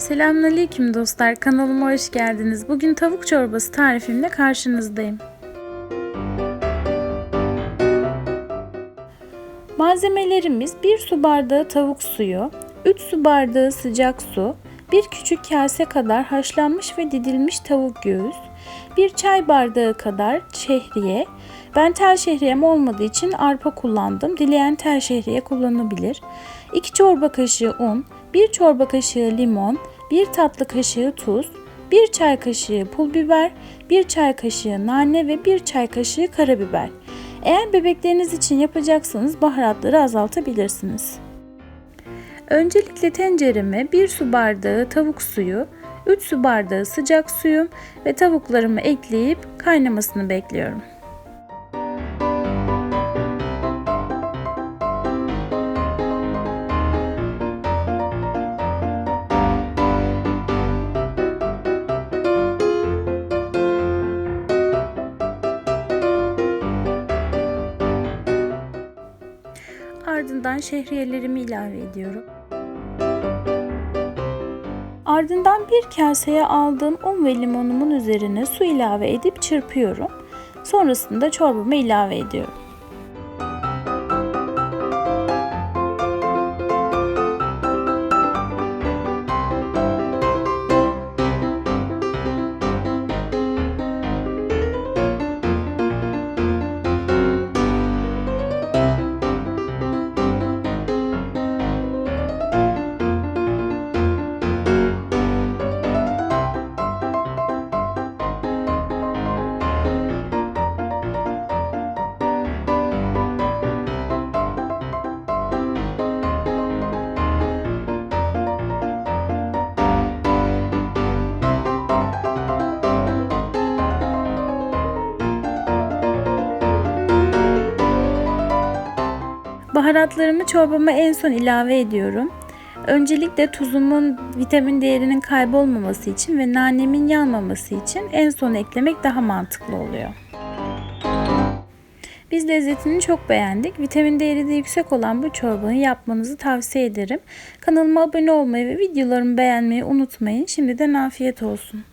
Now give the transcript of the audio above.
Selamünaleyküm dostlar. Kanalıma hoş geldiniz. Bugün tavuk çorbası tarifimle karşınızdayım. Malzemelerimiz 1 su bardağı tavuk suyu, 3 su bardağı sıcak su, 1 küçük kase kadar haşlanmış ve didilmiş tavuk göğüs, 1 çay bardağı kadar şehriye. Ben tel şehriyem olmadığı için arpa kullandım. Dileyen tel şehriye kullanabilir. 2 çorba kaşığı un, 1 çorba kaşığı limon, 1 tatlı kaşığı tuz, 1 çay kaşığı pul biber, 1 çay kaşığı nane ve 1 çay kaşığı karabiber. Eğer bebekleriniz için yapacaksanız baharatları azaltabilirsiniz. Öncelikle tencereme 1 su bardağı tavuk suyu, 3 su bardağı sıcak suyum ve tavuklarımı ekleyip kaynamasını bekliyorum. Ardından şehriyelerimi ilave ediyorum. Ardından bir kaseye aldığım un ve limonumun üzerine su ilave edip çırpıyorum. Sonrasında çorbamı ilave ediyorum. Baharatlarımı çorbama en son ilave ediyorum. Öncelikle tuzumun vitamin değerinin kaybolmaması için ve nanemin yanmaması için en son eklemek daha mantıklı oluyor. Biz lezzetini çok beğendik. Vitamin değeri de yüksek olan bu çorbanı yapmanızı tavsiye ederim. Kanalıma abone olmayı ve videolarımı beğenmeyi unutmayın. Şimdiden afiyet olsun.